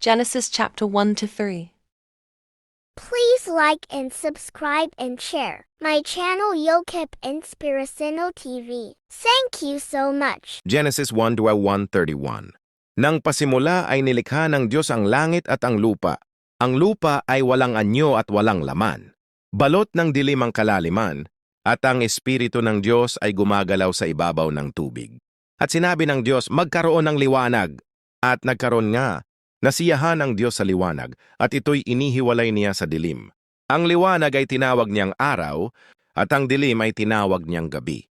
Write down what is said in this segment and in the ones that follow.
Genesis chapter 1 to 3. Please like and subscribe and share my channel Yokip Inspiracino TV. Thank you so much. Genesis 1:131. Nang pasimula ay nilikha ng Diyos ang langit at ang lupa. Ang lupa ay walang anyo at walang laman. Balot ng dilim ang kalaliman, at ang Espiritu ng Diyos ay gumagalaw sa ibabaw ng tubig. At sinabi ng Diyos, magkaroon ng liwanag. At nagkaroon nga, nasiyahan ang Diyos sa liwanag, at ito'y inihiwalay niya sa dilim. Ang liwanag ay tinawag niyang araw, at ang dilim ay tinawag niyang gabi.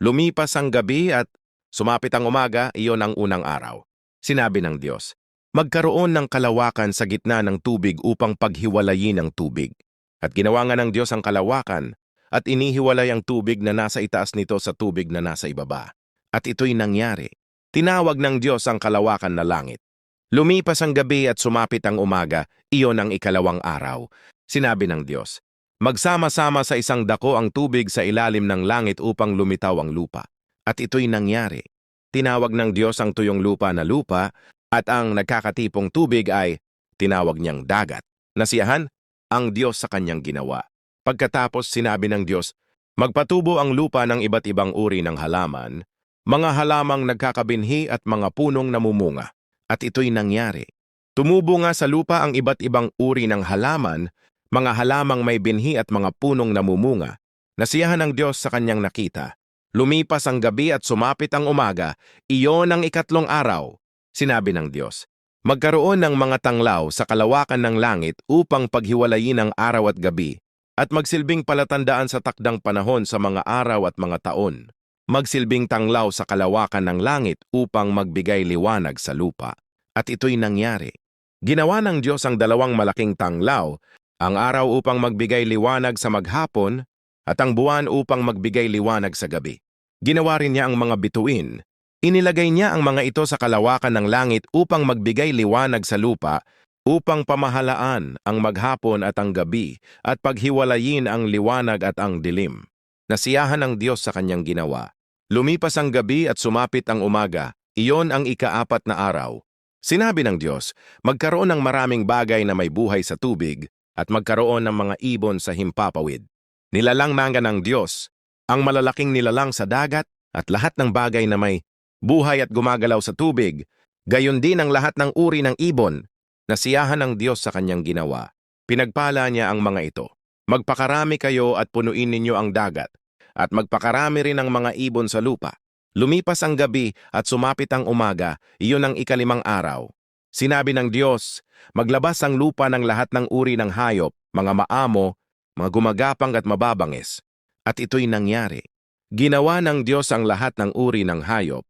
Lumipas ang gabi at sumapit ang umaga, iyon ang unang araw. Sinabi ng Diyos, magkaroon ng kalawakan sa gitna ng tubig upang paghiwalayin ang tubig. At ginawa nga ng Diyos ang kalawakan, at inihiwalay ang tubig na nasa itaas nito sa tubig na nasa ibaba. At ito'y nangyari. Tinawag ng Diyos ang kalawakan na langit. Lumipas ang gabi at sumapit ang umaga, iyon ang ikalawang araw. Sinabi ng Diyos, Magsama-sama sa isang dako ang tubig sa ilalim ng langit upang lumitaw ang lupa. At ito'y nangyari. Tinawag ng Diyos ang tuyong lupa na lupa at ang nagkakatipong tubig ay tinawag niyang dagat. Nasiyahan ang Diyos sa kanyang ginawa. Pagkatapos sinabi ng Diyos, Magpatubo ang lupa ng iba't ibang uri ng halaman, mga halamang nagkakabinhi at mga punong namumunga. At ito'y nangyari. Tumubo nga sa lupa ang iba't ibang uri ng halaman, mga halamang may binhi at mga punong namumunga. Nasiyahan ng Diyos sa kanyang nakita. Lumipas ang gabi at sumapit ang umaga, iyon ang ikatlong araw. Sinabi ng Diyos, Magkaroon ng mga tanglaw sa kalawakan ng langit upang paghiwalayin ang araw at gabi, at magsilbing palatandaan sa takdang panahon sa mga araw at mga taon. Magsilbing tanglaw sa kalawakan ng langit upang magbigay liwanag sa lupa. At ito'y nangyari. Ginawa ng Diyos ang dalawang malaking tanglaw, ang araw upang magbigay liwanag sa maghapon at ang buwan upang magbigay liwanag sa gabi. Ginawa rin niya ang mga bituin. Inilagay niya ang mga ito sa kalawakan ng langit upang magbigay liwanag sa lupa, upang pamahalaan ang maghapon at ang gabi at paghiwalayin ang liwanag at ang dilim. Nasiyahan ng Diyos sa kanyang ginawa. Lumipas ang gabi at sumapit ang umaga, iyon ang ikaapat na araw. Sinabi ng Diyos, magkaroon ng maraming bagay na may buhay sa tubig at magkaroon ng mga ibon sa himpapawid. Nilalang manga ng Diyos, ang malalaking nilalang sa dagat at lahat ng bagay na may buhay at gumagalaw sa tubig, gayon din ang lahat ng uri ng ibon, nasiyahan ng Diyos sa kanyang ginawa. Pinagpala niya ang mga ito. Magpakarami kayo at punuin ninyo ang dagat, at magpakarami rin ang mga ibon sa lupa. Lumipas ang gabi at sumapit ang umaga, iyon ang ikalimang araw. Sinabi ng Diyos, maglabas ang lupa ng lahat ng uri ng hayop, mga maamo, mga gumagapang at mababangis. At ito'y nangyari. Ginawa ng Diyos ang lahat ng uri ng hayop,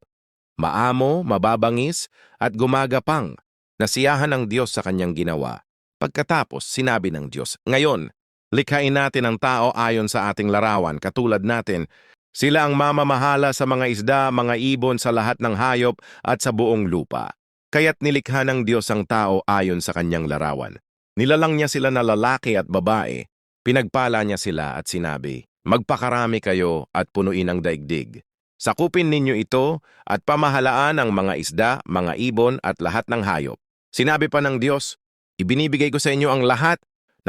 maamo, mababangis, at gumagapang. Nasiyahan ng Diyos sa kanyang ginawa. Pagkatapos, sinabi ng Diyos, Ngayon, likhain natin ang tao ayon sa ating larawan, katulad natin. Sila ang mamamahala sa mga isda, mga ibon sa lahat ng hayop at sa buong lupa. Kaya't nilikha ng Diyos ang tao ayon sa kanyang larawan. Nilalang niya sila na lalaki at babae. Pinagpala niya sila at sinabi, Magpakarami kayo at punuin ang daigdig. Sakupin ninyo ito at pamahalaan ang mga isda, mga ibon at lahat ng hayop. Sinabi pa ng Diyos, Ibinibigay ko sa inyo ang lahat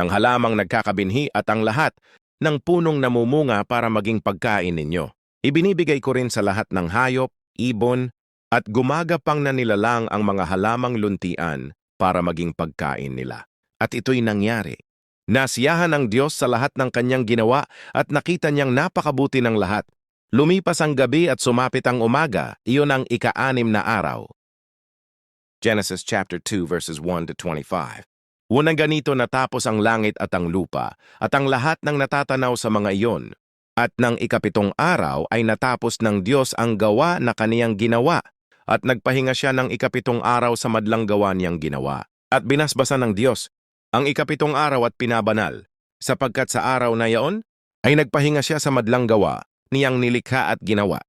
ng halamang nagkakabinhi at ang lahat ng punong namumunga para maging pagkain ninyo. Ibinibigay ko rin sa lahat ng hayop, ibon, at gumagapang na nilalang ang mga halamang luntian para maging pagkain nila. At ito'y nangyari. Nasiyahan ng Diyos sa lahat ng kanyang ginawa at nakita niyang napakabuti ng lahat. Lumipas ang gabi at sumapit ang umaga, iyon ang ika-anim na araw. Genesis chapter 2 verses 1 to 25. Unang ganito natapos ang langit at ang lupa, at ang lahat ng natatanaw sa mga iyon. At ng ikapitong araw ay natapos ng Diyos ang gawa na kaniyang ginawa, at nagpahinga siya ng ikapitong araw sa madlang gawa niyang ginawa. At binasbasan ng Diyos ang ikapitong araw at pinabanal, sapagkat sa araw na yaon ay nagpahinga siya sa madlang gawa niyang nilikha at ginawa.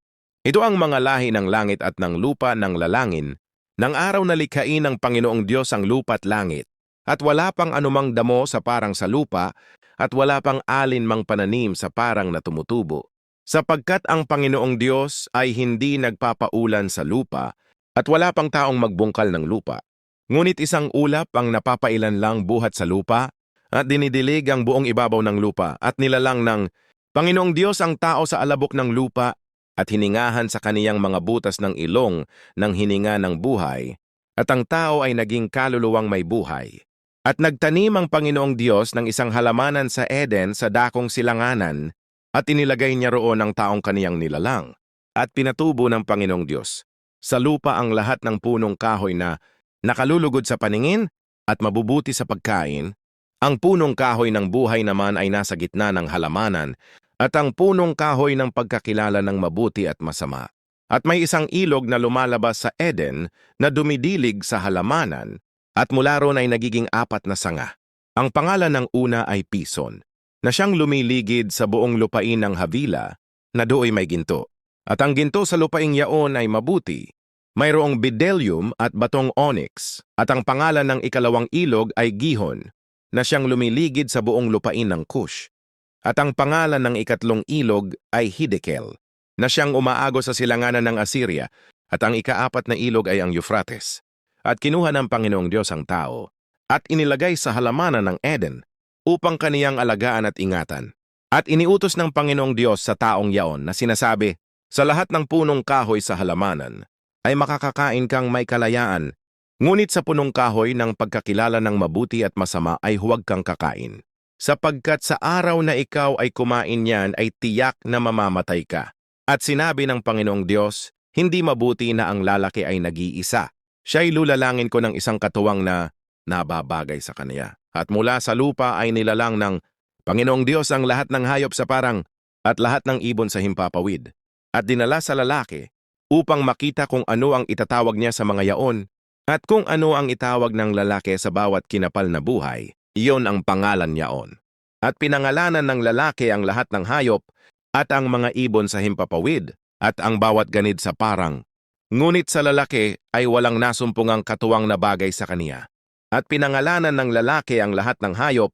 Ito ang mga lahi ng langit at ng lupa ng lalangin, ng araw na likhain ng Panginoong Diyos ang lupa at langit, at wala pang anumang damo sa parang sa lupa, at wala pang alin mang pananim sa parang na tumutubo. Sapagkat ang Panginoong Diyos ay hindi nagpapaulan sa lupa, at wala pang taong magbungkal ng lupa. Ngunit isang ulap ang napapailan lang buhat sa lupa at dinidilig ang buong ibabaw ng lupa at nilalang ng Panginoong Diyos ang tao sa alabok ng lupa at hiningahan sa kaniyang mga butas ng ilong ng hininga ng buhay at ang tao ay naging kaluluwang may buhay. At nagtanim ang Panginoong Diyos ng isang halamanan sa Eden sa dakong silanganan at inilagay niya roon ang taong kaniyang nilalang at pinatubo ng Panginoong Diyos. Sa lupa ang lahat ng punong kahoy na nakalulugod sa paningin at mabubuti sa pagkain, ang punong kahoy ng buhay naman ay nasa gitna ng halamanan at ang punong kahoy ng pagkakilala ng mabuti at masama. At may isang ilog na lumalabas sa Eden na dumidilig sa halamanan at mula roon ay nagiging apat na sanga. Ang pangalan ng una ay Pison, na siyang lumiligid sa buong lupain ng Havila na dooy may ginto. At ang ginto sa lupaing yaon ay mabuti. Mayroong bdellium at batong onyx, at ang pangalan ng ikalawang ilog ay Gihon, na siyang lumiligid sa buong lupain ng Kush. At ang pangalan ng ikatlong ilog ay Hidekel, na siyang umaago sa silanganan ng Assyria, at ang ikaapat na ilog ay ang Euphrates. At kinuha ng Panginoong Diyos ang tao, at inilagay sa halamanan ng Eden, upang kaniyang alagaan at ingatan. At iniutos ng Panginoong Diyos sa taong yaon na sinasabi, sa lahat ng punong kahoy sa halamanan, ay makakakain kang may kalayaan, ngunit sa punong kahoy ng pagkakilala ng mabuti at masama ay huwag kang kakain. Sapagkat sa araw na ikaw ay kumain niyan ay tiyak na mamamatay ka. At sinabi ng Panginoong Diyos, hindi mabuti na ang lalaki ay nag-iisa. Siya'y lulalangin ko ng isang katuwang na nababagay sa kanya. At mula sa lupa ay nilalang ng Panginoong Diyos ang lahat ng hayop sa parang at lahat ng ibon sa himpapawid. At dinala sa lalaki upang makita kung ano ang itatawag niya sa mga yaon at kung ano ang itawag ng lalaki sa bawat kinapal na buhay. Iyon ang pangalan yaon. At pinangalanan ng lalaki ang lahat ng hayop at ang mga ibon sa himpapawid at ang bawat ganid sa parang. Ngunit sa lalaki ay walang nasumpungang katuwang na bagay sa kaniya. At pinangalanan ng lalaki ang lahat ng hayop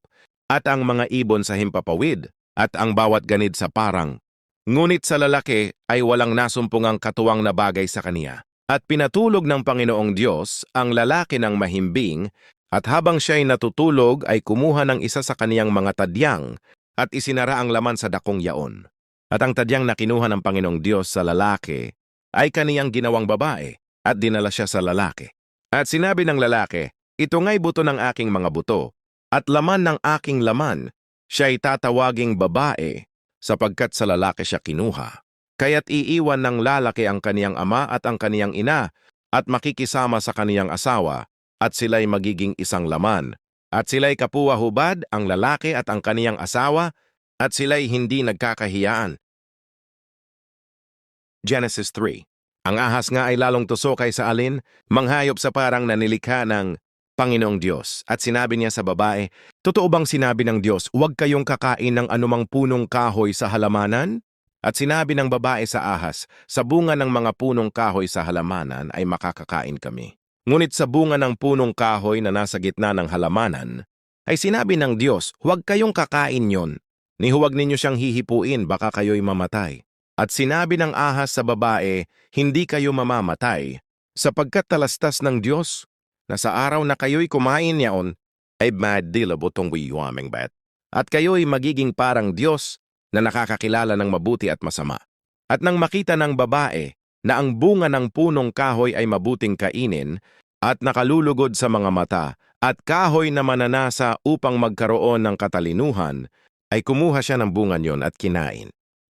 at ang mga ibon sa himpapawid at ang bawat ganid sa parang. Ngunit sa lalaki ay walang nasumpungang katuwang na bagay sa kaniya. At pinatulog ng Panginoong Diyos ang lalaki ng mahimbing at habang siya'y natutulog ay kumuha ng isa sa kaniyang mga tadyang at isinara ang laman sa dakong yaon. At ang tadyang na kinuha ng Panginoong Diyos sa lalaki ay kaniyang ginawang babae at dinala siya sa lalaki. At sinabi ng lalaki, ito nga'y buto ng aking mga buto at laman ng aking laman, siya'y tatawaging babae sapagkat sa lalaki siya kinuha. Kaya't iiwan ng lalaki ang kaniyang ama at ang kaniyang ina at makikisama sa kaniyang asawa at sila'y magiging isang laman. At sila'y kapuwa-hubad ang lalaki at ang kaniyang asawa at sila'y hindi nagkakahiyaan. Genesis 3 Ang ahas nga ay lalong tusokay sa alin, manghayop sa parang nanilikha ng Panginoong Diyos. At sinabi niya sa babae, Totoo bang sinabi ng Diyos, huwag kayong kakain ng anumang punong kahoy sa halamanan? At sinabi ng babae sa ahas, sa bunga ng mga punong kahoy sa halamanan ay makakakain kami. Ngunit sa bunga ng punong kahoy na nasa gitna ng halamanan, ay sinabi ng Diyos, huwag kayong kakain yon, ni huwag ninyo siyang hihipuin, baka kayo'y mamatay. At sinabi ng ahas sa babae, hindi kayo mamamatay, sapagkat talastas ng Diyos, na sa araw na kayo'y kumain niyaon, ay mad dilabotong wiyuaming bet. At kayo'y magiging parang Diyos na nakakakilala ng mabuti at masama. At nang makita ng babae na ang bunga ng punong kahoy ay mabuting kainin at nakalulugod sa mga mata at kahoy na mananasa upang magkaroon ng katalinuhan, ay kumuha siya ng bunga niyon at kinain.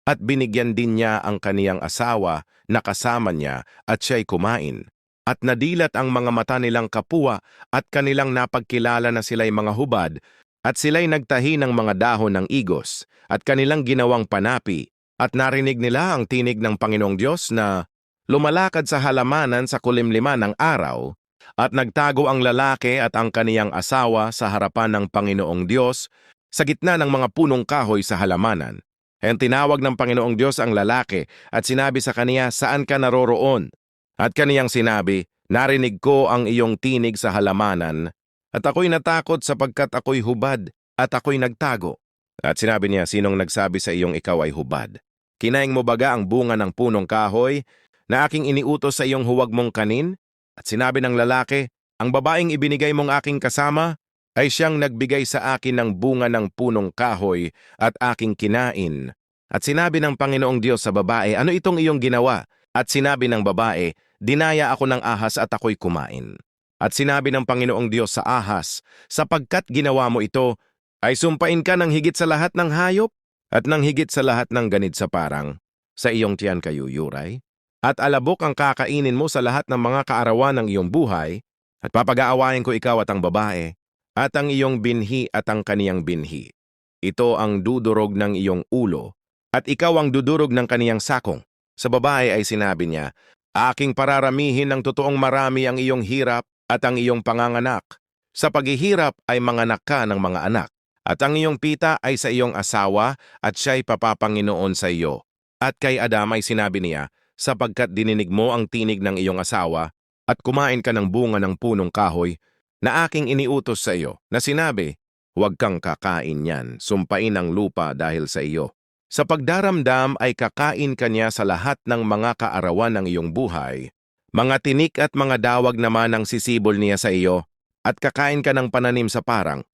At binigyan din niya ang kaniyang asawa na kasama niya at siya'y kumain. At nadilat ang mga mata nilang kapua at kanilang napagkilala na sila'y mga hubad at sila'y nagtahi ng mga dahon ng igos at kanilang ginawang panapi at narinig nila ang tinig ng Panginoong Diyos na lumalakad sa halamanan sa kulimliman ng araw at nagtago ang lalaki at ang kaniyang asawa sa harapan ng Panginoong Diyos sa gitna ng mga punong kahoy sa halamanan. And tinawag ng Panginoong Diyos ang lalaki at sinabi sa kaniya, saan ka naroroon? At kaniyang sinabi, narinig ko ang iyong tinig sa halamanan at ako'y natakot sapagkat ako'y hubad at ako'y nagtago. At sinabi niya, sinong nagsabi sa iyong ikaw ay hubad? Kinaing mo baga ang bunga ng punong kahoy na aking iniutos sa iyong huwag mong kanin? At sinabi ng lalaki, Ang babaeng ibinigay mong aking kasama ay siyang nagbigay sa akin ng bunga ng punong kahoy at aking kinain. At sinabi ng Panginoong Diyos sa babae, ano itong iyong ginawa? At sinabi ng babae, dinaya ako ng ahas at ako'y kumain. At sinabi ng Panginoong Diyos sa ahas, sapagkat ginawa mo ito, ay sumpain ka ng higit sa lahat ng hayop at ng higit sa lahat ng ganid sa parang, sa iyong tiyan kayuyuray. At alabok ang kakainin mo sa lahat ng mga kaarawan ng iyong buhay, at papag-aawain ko ikaw at ang babae, at ang iyong binhi at ang kaniyang binhi. Ito ang dudurog ng iyong ulo, at ikaw ang dudurog ng kaniyang sakong. Sa babae ay sinabi niya, Aking pararamihin ng totoong marami ang iyong hirap at ang iyong panganganak. Sa paghihirap ay manganak ka ng mga anak, at ang iyong pita ay sa iyong asawa at siya'y papapanginoon sa iyo. At kay Adam ay sinabi niya, sapagkat dininig mo ang tinig ng iyong asawa at kumain ka ng bunga ng punong kahoy na aking iniutos sa iyo, na sinabi, huwag kang kakain yan, sumpain ang lupa dahil sa iyo. Sa pagdaramdam ay kakain ka niya sa lahat ng mga kaarawan ng iyong buhay, mga tinik at mga dawag naman ang sisibol niya sa iyo, at kakain ka ng pananim sa parang,